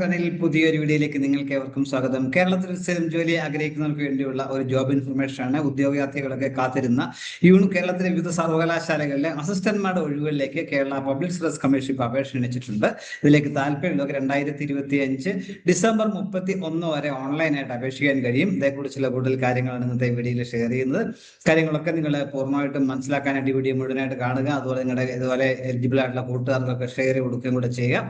ടണിൽ പുതിയൊരു വീഡിയോയിലേക്ക് നിങ്ങൾക്ക് ഏവർക്കും സ്വാഗതം. കേരളത്തിൽ സ്ഥിരം ജോലി ആഗ്രഹിക്കുന്നവർക്ക് വേണ്ടിയുള്ള ഒരു ജോബ് ഇൻഫർമേഷൻ ആണ് ഉദ്യോഗാർത്ഥികളൊക്കെ കാത്തിരുന്ന യൂൺ കേരളത്തിലെ വിവിധ സർവകലാശാലകളിലെ അസിസ്റ്റന്റ്മാരുടെ ഒഴിവുകളിലേക്ക് കേരള പബ്ലിക് സർവീസ് കമ്മീഷൻ ഇപ്പോൾ അപേക്ഷ ക്ഷണിച്ചിട്ടുണ്ട്. ഇതിലേക്ക് താല്പര്യമുള്ളവർക്ക് രണ്ടായിരത്തി ഇരുപത്തി അഞ്ച് ഡിസംബർ മുപ്പത്തി ഒന്ന് വരെ ഓൺലൈനായിട്ട് അപേക്ഷിക്കാൻ കഴിയും. ഇതേക്കുറിച്ചുള്ള കൂടുതൽ കാര്യങ്ങളാണ് ഇന്നത്തെ വീഡിയോയിൽ ഷെയർ ചെയ്യുന്നത്. കാര്യങ്ങളൊക്കെ നിങ്ങൾ പൂർണമായിട്ടും മനസ്സിലാക്കാനായിട്ട് വീഡിയോ മുഴുവനായിട്ട് കാണുക. അതുപോലെ നിങ്ങളുടെ ഇതുപോലെ എലിജിബിൾ ആയിട്ടുള്ള കൂട്ടുകാർക്കൊക്കെ ഷെയർ കൊടുക്കുകയും കൂടെ ചെയ്യുക.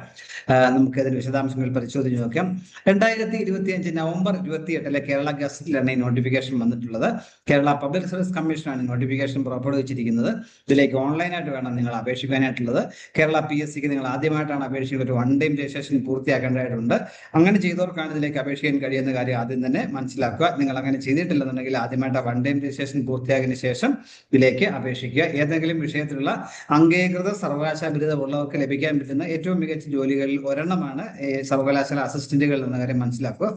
നമുക്ക് ഇതിന്റെ വിശദാംശങ്ങൾ പരിശോധിച്ച് നോക്കാം. രണ്ടായിരത്തി ഇരുപത്തി അഞ്ച് നവംബർ ഇരുപത്തി എട്ടിലെ കേരള ഗസറ്റിലാണ് ഈ നോട്ടിഫിക്കേഷൻ വന്നിട്ടുള്ളത്. കേരള പബ്ലിക് സർവീസ് കമ്മീഷനാണ് നോട്ടിഫിക്കേഷൻ പുറപ്പെടുവിച്ചിരിക്കുന്നത്. ഇതിലേക്ക് ഓൺലൈനായിട്ട് വേണം നിങ്ങൾ അപേക്ഷിക്കാനായിട്ടുള്ളത്. കേരള പി എസ് സിക്ക് നിങ്ങൾ ആദ്യമായിട്ടാണ് അപേക്ഷിക്കുന്നത് ഒരു വൺ ടൈം രജിസ്ട്രേഷൻ പൂർത്തിയാക്കേണ്ടതായിട്ടുണ്ട്. അങ്ങനെ ചെയ്തവർക്കാണ് ഇതിലേക്ക് അപേക്ഷിക്കാൻ കഴിയുന്ന കാര്യം ആദ്യം തന്നെ മനസ്സിലാക്കുക. നിങ്ങൾ അങ്ങനെ ചെയ്തിട്ടില്ലെന്നുണ്ടെങ്കിൽ ആദ്യമായിട്ട് വൺ ടൈം രജിസ്ട്രേഷൻ പൂർത്തിയാക്കിയതിനു ശേഷം ഇതിലേക്ക് അപേക്ഷിക്കുക. ഏതെങ്കിലും വിഷയത്തിലുള്ള അംഗീകൃത സർവകലാശാല ബിരുദമുള്ളവർക്ക് ലഭിക്കാൻ പറ്റുന്ന ഏറ്റവും മികച്ച ജോലികളിൽ ഒരെണ്ണമാണ് സർവകലാശാല അസിസ്റ്റന്റുകൾ എന്ന കാര്യം മനസ്സിലാക്കുക.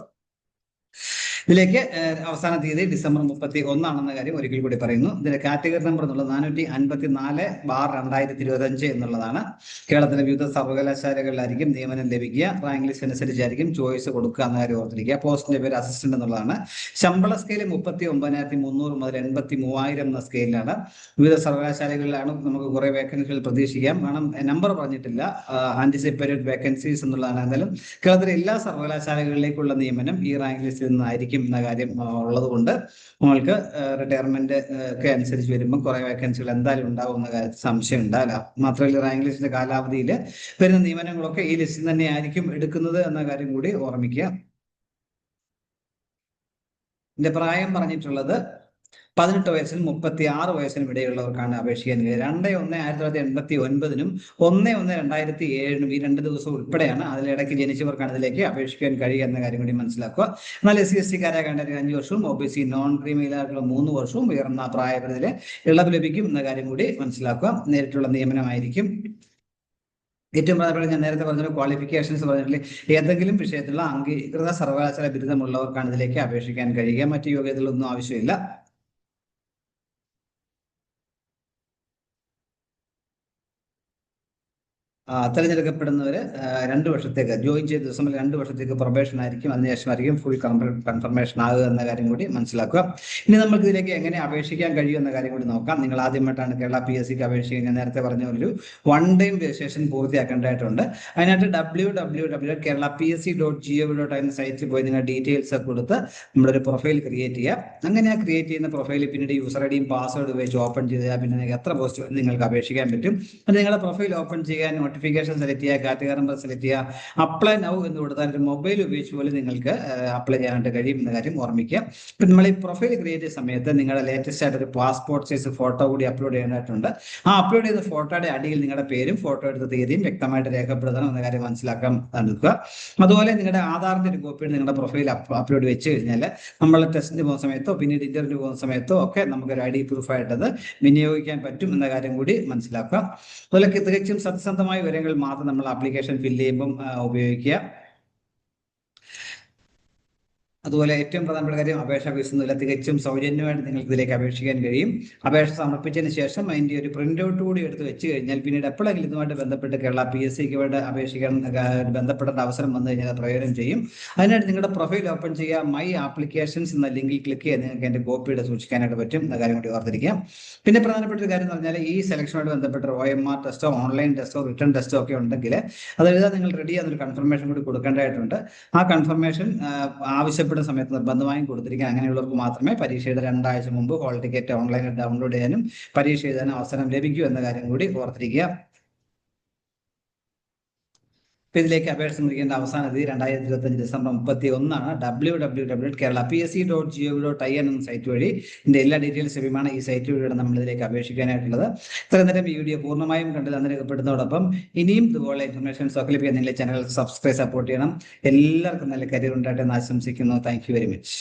ഇതിലേക്ക് അവസാന തീയതി ഡിസംബർ മുപ്പത്തി ഒന്നാണെന്ന കാര്യം ഒരിക്കൽ കൂടി പറയുന്നു. ഇതിന്റെ കാറ്റഗറി നമ്പർ എന്നുള്ളത് നാനൂറ്റി അൻപത്തി നാല് ബാർ രണ്ടായിരത്തി ഇരുപത്തി അഞ്ച് എന്നുള്ളതാണ്. കേരളത്തിലെ വിവിധ സർവകലാശാലകളിലായിരിക്കും നിയമനം ലഭിക്കുക. റാങ്ക് ലിസ്റ്റ് അനുസരിച്ചായിരിക്കും ചോയ്സ് കൊടുക്കുക എന്ന കാര്യം ഓർത്തിരിക്കുക. പോസ്റ്റിന്റെ പേര് അസിസ്റ്റന്റ് എന്നുള്ളതാണ്. ശമ്പള സ്കെയിൽ മുപ്പത്തി ഒമ്പതിനായിരത്തി മുന്നൂറ് മുതൽ എൺപത്തി മൂവായിരം എന്ന സ്കെയിലാണ് വിവിധ സർവകലാശാലകളിലാണ് നമുക്ക് കുറെ വേക്കൻസികൾ പ്രതീക്ഷിക്കാം. കാരണം നമ്പർ പറഞ്ഞിട്ടില്ല. ആന്റിസിപ്പേറ്റഡ് വേക്കൻസീസ് എന്നുള്ളതാണ്. എന്തായാലും കേരളത്തിലെ എല്ലാ സർവകലാശാലകളിലേക്കുള്ള നിയമനം ഈ റാങ്ക് ലിസ്റ്റിൽ നിന്നായിരിക്കും എന്ന കാര്യം ഉള്ളത് കൊണ്ട് നമ്മൾക്ക് റിട്ടയർമെന്റ് ഒക്കെ അനുസരിച്ച് വരുമ്പോൾ കുറെ വേക്കൻസികൾ എന്തായാലും ഉണ്ടാവും എന്ന കാര്യത്തിൽ സംശയം ഉണ്ടാകില്ല മാത്രമല്ല റാങ്ക് ലിസ്റ്റിന്റെ കാലാവധിയിൽ വരുന്ന നിയമനങ്ങളൊക്കെ ഈ ലിസ്റ്റിൽ തന്നെ ആയിരിക്കും എടുക്കുന്നത് എന്ന കാര്യം കൂടി ഓർമ്മിക്കുക. എന്റെ പ്രായം പറഞ്ഞിട്ടുള്ളത് പതിനെട്ട് വയസ്സിനും മുപ്പത്തി ആറ് വയസ്സിനും ഇടയിലുള്ളവർക്കാണ് അപേക്ഷിക്കാൻ കഴിയുക രണ്ട് ഒന്ന് ആയിരത്തി തൊള്ളായിരത്തി എൺപത്തി ഒൻപതിനും ഒന്ന് ഒന്ന് രണ്ടായിരത്തി ഏഴിനും ഈ രണ്ട് ദിവസം ഉൾപ്പെടെയാണ് അതിലിടയ്ക്ക് ജനിച്ചവർക്കാണ് ഇതിലേക്ക് അപേക്ഷിക്കാൻ കഴിയുക എന്ന കാര്യം കൂടി മനസ്സിലാക്കുക. എന്നാൽ എസ് സി എസ് ടിക്കാരെ കണ്ടെങ്കിൽ അഞ്ച് വർഷവും ഒ ബി സി നോൺ ക്രീമിയിലായിട്ടുള്ള മൂന്ന് വർഷവും ഉയർന്ന പ്രായപരിധിയിൽ ഇളവ് ലഭിക്കും എന്ന കാര്യം കൂടി മനസ്സിലാക്കുക. നേരിട്ടുള്ള നിയമനമായിരിക്കും. ഏറ്റവും പ്രധാനപ്പെട്ട ഞാൻ നേരത്തെ പറഞ്ഞ ക്വാളിഫിക്കേഷൻസ് പറഞ്ഞിട്ടുള്ള ഏതെങ്കിലും വിഷയത്തിലുള്ള അംഗീകൃത സർവകലാശാല ബിരുദമുള്ളവർക്കാണ് ഇതിലേക്ക് അപേക്ഷിക്കാൻ കഴിയുക. മറ്റു യോഗ്യതകളൊന്നും ആവശ്യമില്ല. ആ, രണ്ട് വർഷത്തേക്ക് ജോയിൻ ചെയ്ത ദിവസം രണ്ട് വർഷത്തേക്ക് പ്രൊബേഷൻ ആയിരിക്കും അതിനുശേഷം ആയിരിക്കും ഫുൾ കൺഫർമേഷൻ ആകുക എന്ന കാര്യം കൂടി മനസ്സിലാക്കുക. ഇനി നമുക്ക് ഇതിലേക്ക് എങ്ങനെ അപേക്ഷിക്കാൻ കഴിയും എന്ന കാര്യം കൂടി നോക്കാം. നിങ്ങൾ ആദ്യമായിട്ടാണ് കേരള പി എസ് സിക്ക് അപേക്ഷിക്കുക. ഞാൻ നേരത്തെ പറഞ്ഞ ഒരു വൺ ടൈം രജിസ്ട്രേഷൻ പൂർത്തിയാക്കേണ്ടതായിട്ടുണ്ട്. അതിനായിട്ട് W W W Kerala P S C dot G O dot എന്ന സൈറ്റിൽ പോയി നിങ്ങൾ ഡീറ്റെയിൽസ് ഒക്കെ കൊടുത്ത് നമ്മുടെ ഒരു പ്രൊഫൈൽ ക്രിയേറ്റ് ചെയ്യുക. അങ്ങനെ ആ ക്രിയേറ്റ് ചെയ്യുന്ന പ്രൊഫൈൽ പിന്നീട് യൂസർ ഐ ഡിയും പാസ്വേഡ് ഉപയോഗിച്ച് ഓപ്പൺ ചെയ്ത് പിന്നെ എത്ര പോസ്റ്റ് നിങ്ങൾക്ക് അപേക്ഷിക്കാൻ പറ്റും. അത് നിങ്ങളുടെ പ്രൊഫൈൽ ഓപ്പൺ ചെയ്യാൻ നോട്ടിഫിക്കേഷൻ സെലക്ട് ചെയ്യുക കാറ്റഗറി നമ്പർ സെലക്ട് ചെയ്യുക അപ്ലൈ നൗ എന്ന് കൊടുത്താൽ ഒരു മൊബൈൽ ഉപയോഗിച്ച് പോലും നിങ്ങൾക്ക് അപ്ലൈ ചെയ്യാനായിട്ട് കഴിയും എന്ന കാര്യം ഓർമ്മിക്കുക. പിന്നെ നമ്മൾ ഈ പ്രൊഫൈൽ ക്രിയേറ്റ് ചെയ്യുന്ന സമയത്ത് നിങ്ങളുടെ ലേറ്റസ്റ്റ് ആയിട്ട് ഒരു പാസ്പോർട്ട് സൈസ് ഫോട്ടോ കൂടി അപ്ലോഡ് ചെയ്യാനായിട്ടുണ്ട്. ആ അപ്ലോഡ് ചെയ്ത ഫോട്ടോയുടെ അടിയിൽ നിങ്ങളുടെ പേരും ഫോട്ടോ എടുത്ത തീയതിയും വ്യക്തമായിട്ട് രേഖപ്പെടുത്തണം എന്ന കാര്യം മനസ്സിലാക്കാൻ നിൽക്കുക. അതുപോലെ നിങ്ങളുടെ ആധാറിന്റെ ഒരു കോപ്പി നിങ്ങളുടെ പ്രൊഫൈൽ അപ്ലോഡ് വെച്ച് കഴിഞ്ഞാൽ നമ്മൾ ടെസ്റ്റിന് പോകുന്ന സമയത്തോ പിന്നീട് ഇന്റർവ്യൂ പോകുന്ന സമയത്തോ ഒക്കെ നമുക്കൊരു ഐ ഡി പ്രൂഫ് ആയിട്ടത് വിനിയോഗിക്കാൻ പറ്റും എന്ന കാര്യം കൂടി മനസ്സിലാക്കുക. അതുപോലെ തികച്ചും സത്യസന്ധമായ വിവരങ്ങൾ മാത്രം നമ്മൾ ആപ്ലിക്കേഷൻ ഫില്ല് ചെയ്യുമ്പം ഉപയോഗിക്കുക. അതുപോലെ ഏറ്റവും പ്രധാനപ്പെട്ട കാര്യം അപേക്ഷ ഫീസ് ഒന്നുമില്ല. തികച്ചും സൗജന്യമായിട്ട് നിങ്ങൾക്ക് ഇതിലേക്ക് അപേക്ഷിക്കാൻ കഴിയും. അപേക്ഷ സമർപ്പിച്ചതിന് ശേഷം അതിന്റെ ഒരു പ്രിന്റ് ഔട്ട് കൂടി എടുത്ത് വെച്ച് കഴിഞ്ഞാൽ പിന്നീട് എപ്പോഴെങ്കിലും ഇതുമായിട്ട് ബന്ധപ്പെട്ട് കേരള പി എസ് സിക്ക് വേണ്ട അപേക്ഷിക്കാൻ ബന്ധപ്പെടേണ്ട അവസരം വന്നു കഴിഞ്ഞാൽ പ്രയോജനം ചെയ്യും. അതിനായിട്ട് നിങ്ങളുടെ പ്രൊഫൈൽ ഓപ്പൺ ചെയ്യുക. മൈ ആപ്ലിക്കേഷൻസ് എന്ന ലിങ്കിൽ ക്ലിക്ക് ചെയ്ത് നിങ്ങൾക്ക് എന്റെ കോപ്പിയുടെ സൂക്ഷിക്കാനായിട്ട് പറ്റും. എന്ന കാര്യം കൂടി ഓർത്തിരിക്കാം പിന്നെ പ്രധാനപ്പെട്ട ഒരു കാര്യം എന്ന് പറഞ്ഞാൽ ഈ സെലക്ഷനുമായിട്ട് ബന്ധപ്പെട്ട ഒ എം ആർ ടെസ്റ്റോ ഓൺലൈൻ ടെസ്റ്റോ റിട്ടേൺ ടെസ്റ്റോ ഒക്കെ ഉണ്ടെങ്കിൽ അത് എഴുതാൻ നിങ്ങൾ റെഡി ആണെന്നൊരു കൺഫർമേഷൻ കൂടി കൊടുക്കേണ്ടതായിട്ടുണ്ട്. ആ കൺഫർമേഷൻ ആവശ്യപ്പെടുന്ന സമയത്ത് നിർബന്ധമായും കൊടുത്തിരിക്കുക. അങ്ങനെയുള്ളവർക്ക് മാത്രമേ പരീക്ഷയുടെ രണ്ടാഴ്ച മുമ്പ് ഹോൾ ടിക്കറ്റ് ഓൺലൈനിൽ ഡൗൺലോഡ് ചെയ്യാനും പരീക്ഷ എഴുതാനും അവസരം ലഭിക്കൂ എന്ന കാര്യം കൂടി ഓർത്തിരിക്കുക. ഇപ്പൊ ഇതിലേക്ക് അപേക്ഷ സമർപ്പിക്കേണ്ട അവസാന തീയതി രണ്ടായിരത്തി ഇരുപത്തി അഞ്ച് ഡിസംബർ മുപ്പത്തി ഒന്നാണ് W W W Kerala P S C dot G O dot I N എന്ന സൈറ്റ് വഴി ഇതിന്റെ എല്ലാ ഡീറ്റെയിൽസ് ലഭ്യമാണ് ഈ സൈറ്റ് വഴിയാണ് നമ്മൾ ഇതിലേക്ക് അപേക്ഷിക്കാനായിട്ടുള്ളത്. ഇത്രയും നേരം ഈ വീഡിയോ പൂർണമായും കണ്ട് തന്നിരക്കപ്പെടുന്നതോടൊപ്പം ഇനിയും ഇതുപോലെ ഇൻഫർമേഷൻസ് ഒക്കെ ലഭിക്കാൻ നിങ്ങളുടെ ചാനൽ സബ്സ്ക്രൈബ് സപ്പോർട്ട് ചെയ്യണം. എല്ലാവർക്കും നല്ല കരിയർ ഉണ്ടായിട്ട് ആശംസിക്കുന്നു. Thank you very much